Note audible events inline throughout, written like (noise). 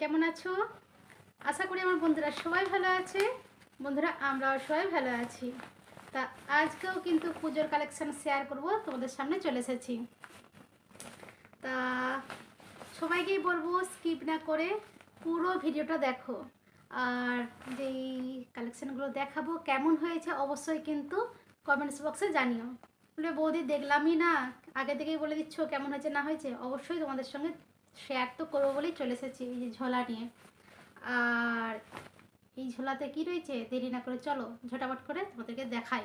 কেমন আছো? আশা করি আমার বন্ধুরা সবাই ভালো আছে। বন্ধুরা আমরাও সবাই ভালো আছি। তা আজকেও কিন্তু পুজোর কালেকশান শেয়ার করব, তোমাদের সামনে চলে এসেছি। তা সবাইকেই বলব স্কিপ না করে পুরো ভিডিওটা দেখো। আর যেই কালেকশানগুলো দেখাবো, কেমন হয়েছে অবশ্যই কিন্তু কমেন্টস বক্সে জানিও। বলে বৌদি দেখলামই না, আগে থেকেই বলে দিচ্ছ কেমন হয়েছে, না হয়েছে, অবশ্যই তোমাদের সঙ্গে শেয়ার তো করব বলেই চলে এসেছি এই যে ঝোলা নিয়ে। আর এই ঝোলাতে কি রয়েছে? দেরি না করে চলো, ঝটাপট করে তোমাদেরকে দেখাই।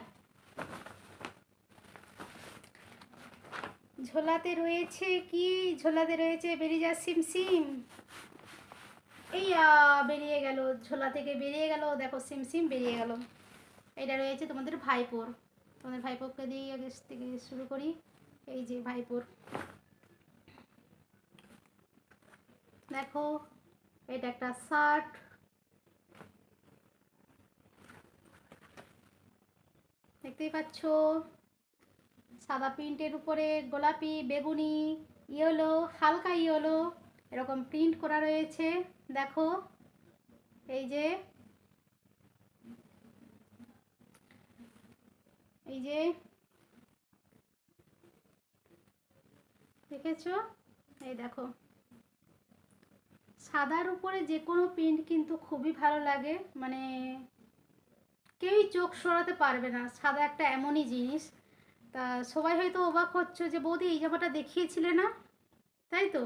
ঝোলাতে রয়েছে কি? ঝোলাতে রয়েছে বেরিয়ে যা সিম সিম এই বেরিয়ে গেল, ঝোলা থেকে বেরিয়ে গেল। দেখো সিম সিম বেরিয়ে গেল। এটা রয়েছে তোমাদের ভাইপোর। তোমাদের ভাইপোকে দিয়ে আগে থেকে শুরু করি। এই যে ভাইপোর। দেখো, এটা একটা শার্ট। দেখতেই পাচ্ছ, সাদা প্রিন্টের উপরে গোলাপি, বেগুনি, ইয়েলো, হালকা ইয়েলো এরকম প্রিন্ট করা রয়েছে। দেখো, এই যে এই যে, দেখেছ? এই দেখো। সাদার উপরে যে কোনো প্রিন্ট কিন্তু খুবই ভালো লাগে। মানে কেউই চোখ সরাতে পারবে না, সাদা একটা এমনই জিনিস। তা সবাই হয়তো অবাক হচ্ছে যে, বৌদি, এই জামাটা দেখিয়েছিলে না? তাই তো?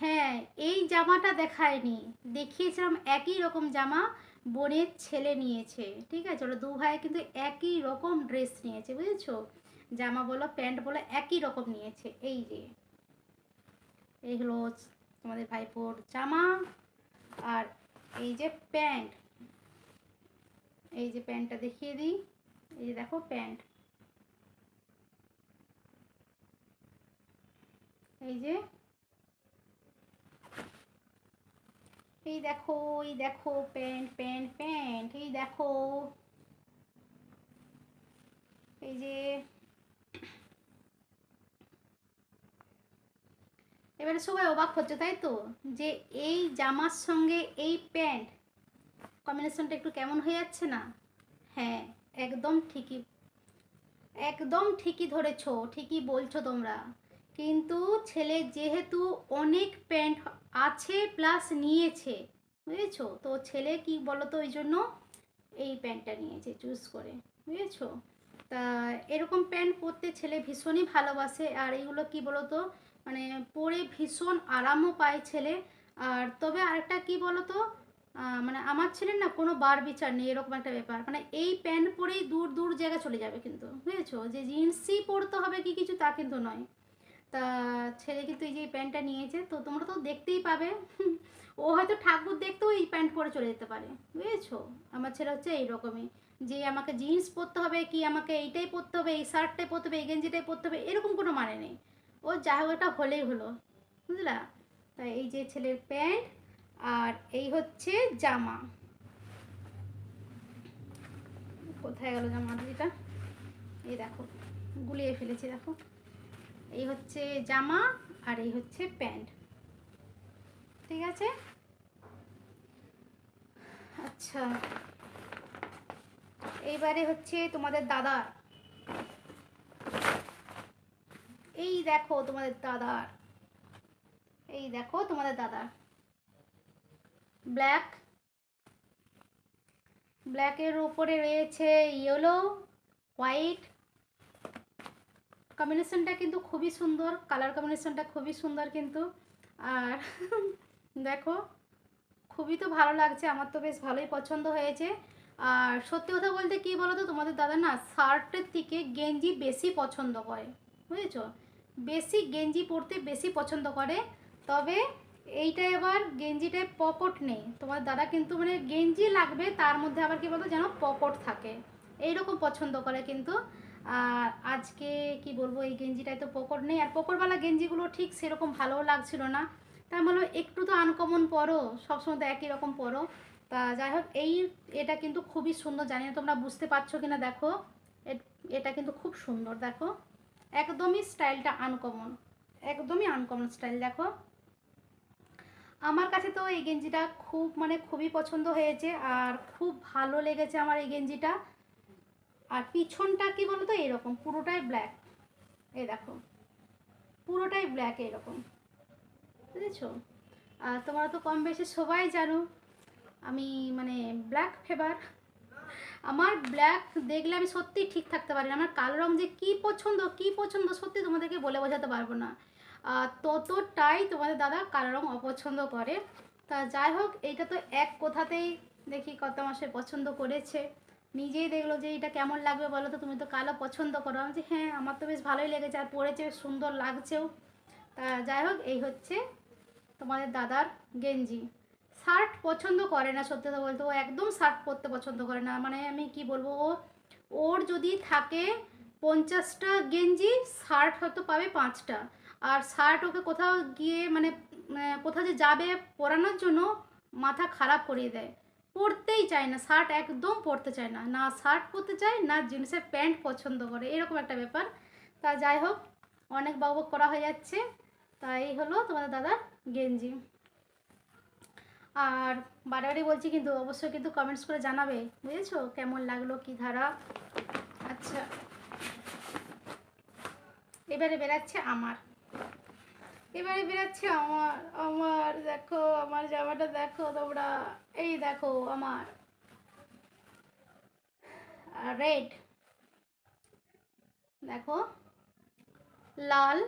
হ্যাঁ এই জামাটা দেখায়নি। দেখিয়েছিলাম একই রকম জামা বোনের ছেলে নিয়েছে। ঠিক আছে ওরা দু ভাই কিন্তু একই রকম ড্রেস নিয়েছে, বুঝেছ? জামা বলো, প্যান্ট বলো, একই রকম নিয়েছে। এই যে, এই হলো তোমাদের ভাইপোর জামা আর এই যে প্যান্ট, এই যে প্যান্টটা দেখিয়ে দিই। এই যে দেখো প্যান্ট। এই যে, এই দেখো এই দেখো প্যান্ট প্যান্ট প্যান্ট, এই দেখো। এই যে এবারে সবাই অবাক হচ্ছে, তাই তো? যে এই জামার সঙ্গে এই প্যান্ট কম্বিনেশনটা একটু কেমন হয়ে যাচ্ছে না? হ্যাঁ একদম ঠিকই একদম ঠিকই ধরেছো, ঠিকই বলছো তোমরা। কিন্তু ছেলে যেহেতু অনেক প্যান্ট আছে প্লাস নিয়েছে, বুঝেছ? তো ছেলে কি বলো তো ওই জন্য এই প্যান্টটা নিয়েছে চুজ করে, বুঝেছ? তা এরকম প্যান্ট পরতে ছেলে ভীষণই ভালোবাসে, আর এইগুলো কি বলো তো মানে পরে ভীষণ আরামও পায় ছেলে। আর তবে আরেকটা কি বলো তো মানে আমার ছেলের না কোনো বার বিচার নেই, এরকম একটা ব্যাপার। মানে এই প্যান্ট পরেই দূর দূর জায়গা চলে যাবে কিন্তু, বুঝেছ? যে জিন্সই পরতে হবে কি কিছু তা কিন্তু নয়। তা ছেলে কিন্তু এই যে প্যান্টটা নিয়েছে, তো তোমরা তো দেখতেই পাবে। ও হয়তো ঠাকুর দেখতেও এই প্যান্ট পরে চলে যেতে পারে, বুঝেছ? আমার ছেলে হচ্ছে এইরকমই। যে আমাকে জিন্স পরতে হবে, কি আমাকে এইটাই পরতে হবে, এই শার্টটাই পরতে হবে, এই গেঞ্জিটাই পরতে হবে, এরকম কোনো মানে নেই। ও যা হোক এটা হলেই হলো, বুঝলা? তাই এই যে ছেলের প্যান্ট আর এই হচ্ছে জামা। কোথায় গেল জামা যেটা? এই দেখো, গুলিয়ে ফেলেছি, দেখো। এই হচ্ছে জামা আর এই হচ্ছে প্যান্ট, ঠিক আছে? আচ্ছা এইবারে হচ্ছে তোমাদের দাদার এই দেখো তোমাদের দাদার। এই দেখো তোমাদের দাদার। ব্ল্যাক ব্ল্যাকের উপরে রয়েছে ইয়েলো হোয়াইট কম্বিনেশনটা কিন্তু খুবই সুন্দর কালার কম্বিনেশনটা খুবই সুন্দর কিন্তু। আর (laughs) দেখো, খুবই তো ভালো লাগছে, আমার তো বেশ ভালোই পছন্দ হয়েছে। আর সত্যি কথা বলতে কি বলো তো তোমাদের দাদা না শার্টের থেকে গেঞ্জি বেশি পছন্দ করে, বুঝেছ? বেশি গেঞ্জি পরতে বেশি পছন্দ করে। তবে এইটা এবার গেঞ্জিটায় পকেট নেই। তোমার দাদা কিন্তু মানে গেঞ্জি লাগবে, তার মধ্যে আবার কি বলতো যেন পকেট থাকে। এইরকম পছন্দ করে কিন্তু। আর আজকে কি বলব, এই গেঞ্জিটায় তো পকড় নেই। আর পকড়ওয়ালা গেঞ্জিগুলো ঠিক সেরকম ভালোও লাগছিল না। তাই বলল একটু তো আনকমন পরো, সবসময় তো একই রকম পরো। তা যাই হোক, এই এটা কিন্তু খুবই সুন্দর। জানি না তোমরা বুঝতে পারছ কিনা, দেখো। এটা কিন্তু খুব সুন্দর, দেখো। একদমই স্টাইলটা আনকমন একদমই আনকমন স্টাইল দেখো। আমার কাছে তো এই গেঞ্জিটা খুব মানে খুবই পছন্দ হয়েছে, আর খুব ভালো লেগেছে আমার এই গেঞ্জিটা। আর পিছনটা কি বলতো? এরকম, পুরোটাই ব্ল্যাক এই দেখো, পুরোটাই ব্ল্যাক এরকম। বুঝেছ? আর তোমরা তো কম বেশি সবাই জানো, আমি মানে ব্ল্যাক ফেভার আমার ব্ল্যাক দেখলে আমি সত্যিই ঠিক থাকতে পারি না। আমার কালো রং যে কী পছন্দ কী পছন্দ সত্যি তোমাদেরকে বলে বোঝাতে পারব না। ততটাই তোমাদের দাদা কালো রং অপছন্দ করে। তা যাই হোক, এইটা তো এক কোথাতেই দেখি কত মাসে পছন্দ করেছে। নিজেই দেখল যে এটা কেমন লাগবে বলো তো, তুমি তো কালো পছন্দ করো। আমি যে হ্যাঁ আমার তো বেশ ভালোই লেগেছে আর পরেছে, সুন্দর লাগছেও। তা যাই হোক, এই হচ্ছে তোমাদের দাদার গেঞ্জি। শার্ট পছন্দ করে না, সত্যি কথা বলতে ও একদম শার্ট পরতে পছন্দ করে না। মানে আমি কি বলব, ও, ওর যদি থাকে পঞ্চাশটা গেঞ্জি, শার্ট হয়তো পাবে পাঁচটা। আর শার্ট ওকে কোথাও গিয়ে মানে কোথাও যে যাবে পরানোর জন্য মাথা খারাপ করিয়ে দেয়। পরতেই চায় না, শার্ট একদম পরতে চায় না। না শার্ট পরতে চায়, না জিন্সের প্যান্ট পছন্দ করে, এরকম একটা ব্যাপার। তা যাই হোক, অনেক বকবক করা হয়ে যাচ্ছে। তা এই হলো তোমাদের দাদার গেঞ্জি। আর বারে বারে বলছি কিন্তু অবশ্যই কিন্তু কমেন্টস করে জানাবে, বুঝেছ? কেমন লাগল কি ধারা? আচ্ছা। এবারে বেরাচ্ছে আমার। এবারে বেরাচ্ছে আমার। আমার দেখো, আমার জামাটা দেখো তোমরা। এই দেখো, আমার। রেড দেখো। লাল।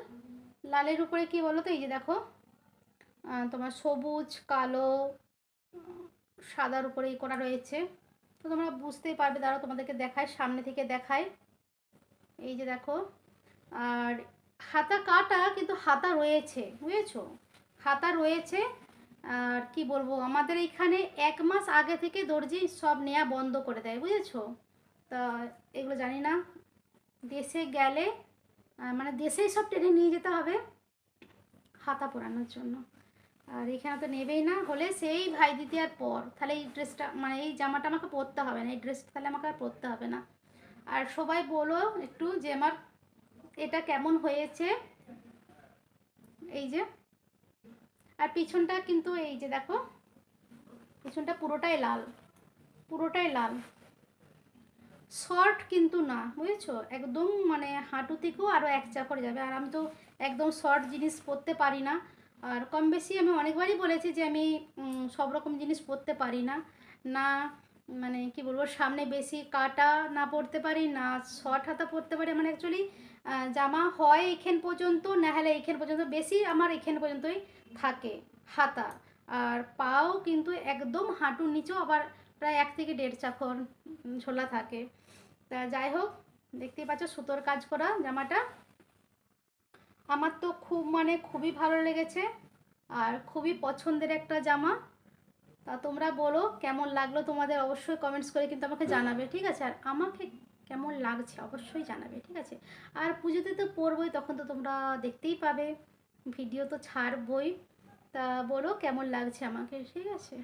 লালের উপরে কি বলো তো এই যে দেখো। তোমার সবুজ, কালো, সাদার উপরে এই করা রয়েছে। তো তোমরা বুঝতেই পারবে, দাঁড়াও তোমাদেরকে দেখায় সামনে থেকে দেখায় এই যে দেখো, আর হাতা কাটা কিন্তু হাতা রয়েছে, বুঝেছ? হাতা রয়েছে, আর কি বলব, আমাদের এইখানে এক মাস আগে থেকে দর্জি সব নেওয়া বন্ধ করে দেয়, বুঝেছ? তা এগুলো জানি না, দেশে গেলে মানে দেশেই সব টেনে নিয়ে যেতে হবে হাতা পরানোর জন্য। আর এখানে তো নেবেই না, হলে সেই ভাই দ্বিতীয়ার পর। তাহলে এই ড্রেসটা মানে এই জামাটা আমাকে পরতে হবে না, এই ড্রেসটা তাহলে আমাকে আর পরতে হবে না। আর সবাই বলো একটু যে আমার এটা কেমন হয়েছে? এই যে। আর পিছনটা কিন্তু এই যে দেখো, পিছনটা পুরোটাই লাল পুরোটাই লাল। শর্ট কিন্তু না, বুঝেছ? একদম মানে হাঁটু থেকেও আরও এক চা করে যাবে। আর আমি তো একদম শর্ট জিনিস পরতে পারি না। আর কম বেশি আমি অনেকবারই বলেছি যে আমি সব রকম জিনিস পরতে পারি না। না মানে কি বলব সামনে বেশি কাটা না পরতে পারি না শর্ট হাতা পরতে পারি। মানে অ্যাকচুয়ালি জামা হয় এখান পর্যন্ত না হলে এখান পর্যন্ত বেশি আমার এখান পর্যন্তই থাকে হাতা। আর পাও কিন্তু একদম হাঁটুর নিচেও আবার প্রায় এক থেকে দেড় উম, ঝোলা থাকে। তা যাই হোক দেখতেই পাচ্ছ সুতোর কাজ করা জামাটা। আমার তো খুব মানে খুবই ভালো লেগেছে আর খুবই পছন্দের একটা জামা। তা তোমরা বলো কেমন লাগল তোমাদের অবশ্যই কমেন্টস করে কিন্তু আমাকে জানাবে, ঠিক আছে? আর আমাকে কেমন লাগছে অবশ্যই জানাবে, ঠিক আছে? আর পুজোতে তো পরবই, তখন তো তোমরা দেখতেই পাবে। ভিডিও তো ছাড়বই। তা বলো কেমন লাগছে আমাকে, ঠিক আছে?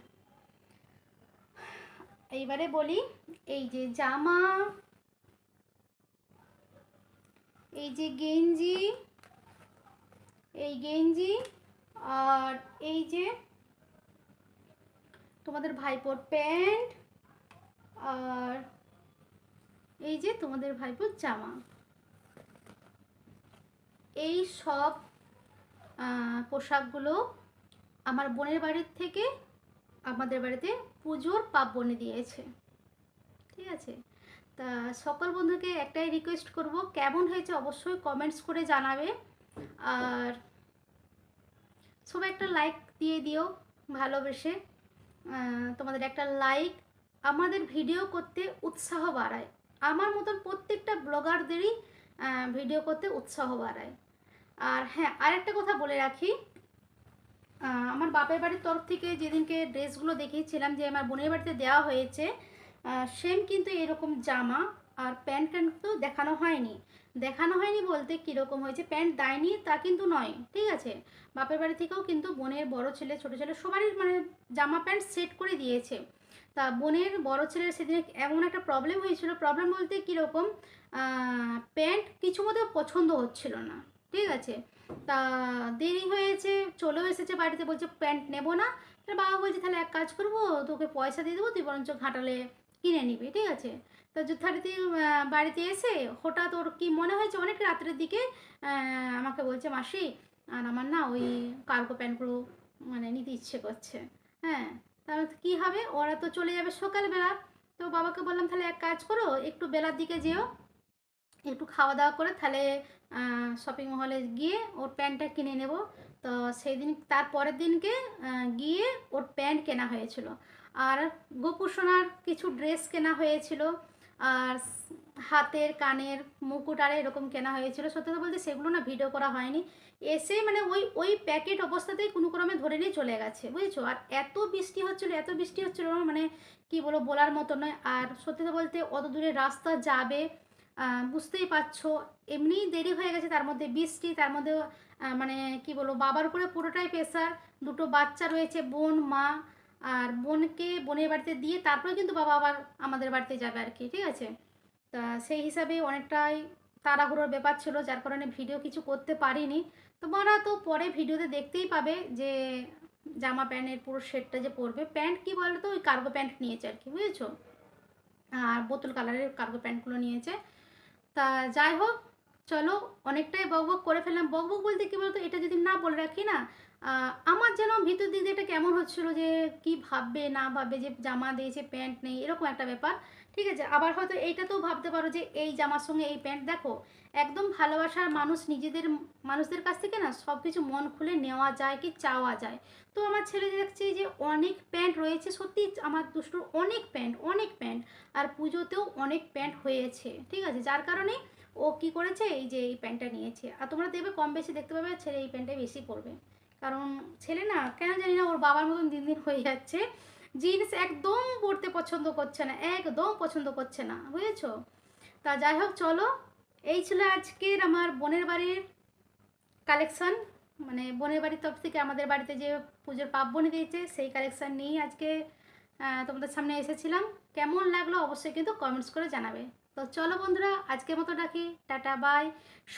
এইবারে বলি, এই যে জামা, এই যে গেঞ্জি এই গেঞ্জি আর এই যে তোমাদের ভাইপোর প্যান্ট আর এই যে তোমাদের ভাইপোর জামা। এই সব পোশাকগুলো আমার বোনের বাড়ির থেকে আমাদের বাড়িতে পুজোর পার্বণে দিয়েছে। ঠিক আছে? তা সকল বন্ধুকে একটাই রিকোয়েস্ট করব, কেমন হয়েছে অবশ্যই কমেন্টস করে জানাবে। আর সবাই একটা লাইক দিয়ে দিও, ভালোবেসে। তোমাদের একটা লাইক আমাদের ভিডিও করতে উৎসাহ বাড়ায়। আমার মতন প্রত্যেকটা ব্লগারদেরই ভিডিও করতে উৎসাহ বাড়ায়। আর হ্যাঁ আরেকটা কথা বলে রাখি। আমার বাপের বাড়ির তরফ থেকে যেদিনকে ড্রেসগুলো দেখিয়েছিলাম যে আমার বোনের বাড়িতে দেওয়া হয়েছে সেম কিন্তু এরকম জামা। আর প্যান্ট কিন্তু দেখানো হয়নি। দেখানো হয়নি বলতে কীরকম হয়েছে? প্যান্ট দেয়নি তা কিন্তু নয়, ঠিক আছে? বাপের বাড়ি থেকেও কিন্তু বোনের বড় ছেলে, ছোট ছেলে সবারই মানে জামা প্যান্ট সেট করে দিয়েছে। তা বোনের বড় ছেলের সেদিনে এমন একটা প্রবলেম হয়েছিল। প্রবলেম বলতে কীরকম? প্যান্ট কিছু মতো পছন্দ হচ্ছিল না, ঠিক আছে? তা দেরি হয়েছে, চলেও এসেছে বাড়িতে, বলছে প্যান্ট নেব না। তাহলে বাবা বলছে, তাহলে এক কাজ করব, তোকে পয়সা দিয়ে দেবো, তুই বরঞ্চ ঘাটালে কিনে নিবি, ঠিক আছে? তো যথারীতি বাড়িতে এসে হঠাৎ ওর কি মনে হয়েছে? অনেক রাত্রের দিকে আমাকে বলছে, মাসি, আর আমার না ওই কার্গো প্যান্টগুলো মানে নিতে ইচ্ছে করছে। হ্যাঁ তাহলে কী হবে? ওরা তো চলে যাবে সকালবেলা। তো বাবাকে বললাম, তাহলে এক কাজ করো, একটু বেলার দিকে যেও, একটু খাওয়া দাওয়া করে তাহলে শপিং মহলে গিয়ে ওর প্যান্টটা কিনে নেব। তো সেই দিন তার পরের দিনকে গিয়ে ওর প্যান্ট কেনা হয়েছিল। আর গোপুসোনার কিছু ড্রেস কেনা হয়েছিল। আর হাতের, কানের, মুকুট আর এরকম কেনা হয়েছিল। সত্যি কথা বলতে সেগুলো না ভিডিও করা হয়নি। এসে মানে ওই ওই প্যাকেট অবস্থাতেই কোনো ক্রমে ধরে নিয়ে চলে গেছে, বুঝেছ? আর এত বৃষ্টি হচ্ছিল, এত বৃষ্টি হচ্ছিল মানে কি বলব বলার মতো নয়। আর সত্যি কথা বলতে অত দূরে রাস্তা যাবে বুঝতেই পারছ, এমনিই দেরি হয়ে গেছে, তার মধ্যে বৃষ্টি, তার মধ্যে মানে কি বলব, বাবার উপরে পুরোটাই প্রেশার দুটো বাচ্চা রয়েছে, বোন, মা আর বোনকে, বোনের বাড়িতে দিয়ে তারপরে কিন্তু বাবা আবার আমাদের বাড়িতে যাবে আর কি, ঠিক আছে? তা সেই হিসাবে অনেকটাই তাড়াহুড়োর ব্যাপার ছিল, যার কারণে ভিডিও কিছু করতে পারিনি। তোমরা তো পরে ভিডিওতে দেখতেই পাবে যে জামা প্যান্টের পুরো সেটটা যে পরবে। প্যান্ট কি বলো তো ওই কার্গো প্যান্ট নিয়েছে আর কি, বুঝেছ? আর বোতল কালারের কার্গো প্যান্টগুলো নিয়েছে। তা যাই হোক চলো অনেকটাই বক বক করে ফেললাম। বক বক বলতে কী বলতো? এটা যদি না বলে রাখি না আমার যেন ভিতর দিক এটা কেমন হচ্ছিল যে কি ভাববে, না ভাববে, যে জামা দিয়েছে, প্যান্ট নেই, এরকম একটা ব্যাপার। ঠিক আছে? আবার হয়তো এইটাতেও ভাবতে পারো যে এই জামার সঙ্গে এই প্যান্ট, দেখো, একদম ভালোবাসার মানুষ নিজেদের, মানুষদের কাছ থেকে না সব কিছু মন খুলে নেওয়া যায় কি চাওয়া যায়। তো আমার ছেলে দেখছি যে অনেক প্যান্ট রয়েছে, সত্যি আমার দুষ্টুর অনেক প্যান্ট অনেক প্যান্ট, আর পুজোতেও অনেক প্যান্ট হয়েছে, ঠিক আছে? যার কারণে ও কি করেছে? এই যে এই প্যান্টটা নিয়েছে। আর তোমরা দেখবে কম বেশি, দেখতে পাবে ছেলে এই প্যান্টটাই বেশি পরবে। কারণ ছেলে না, কেন জানি না, ওর বাবার মতন দিন দিন হয়ে যাচ্ছে। জিন্স একদম পরতে পছন্দ করছে না, একদম পছন্দ করছে না, বুঝেছ? তা যাই হোক, চলো। এই ছিল আজকের আমার বোনের বাড়ির কালেকশান মানে বোনের বাড়ির তরফ থেকে আমাদের বাড়িতে যে পুজোর পার্বণী দিয়েছে, সেই কালেকশান নিয়েই আজকে তোমাদের সামনে এসেছিলাম। কেমন লাগল অবশ্যই কিন্তু কমেন্টস করে জানাবে। তো চলো বন্ধুরা, আজকের মতো ডাকি টাটা বাই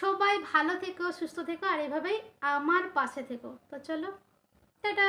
সবাই ভালো থেকো, সুস্থ থেকো, আর এভাবেই আমার পাশে থেকো। তো চলো, টাটা।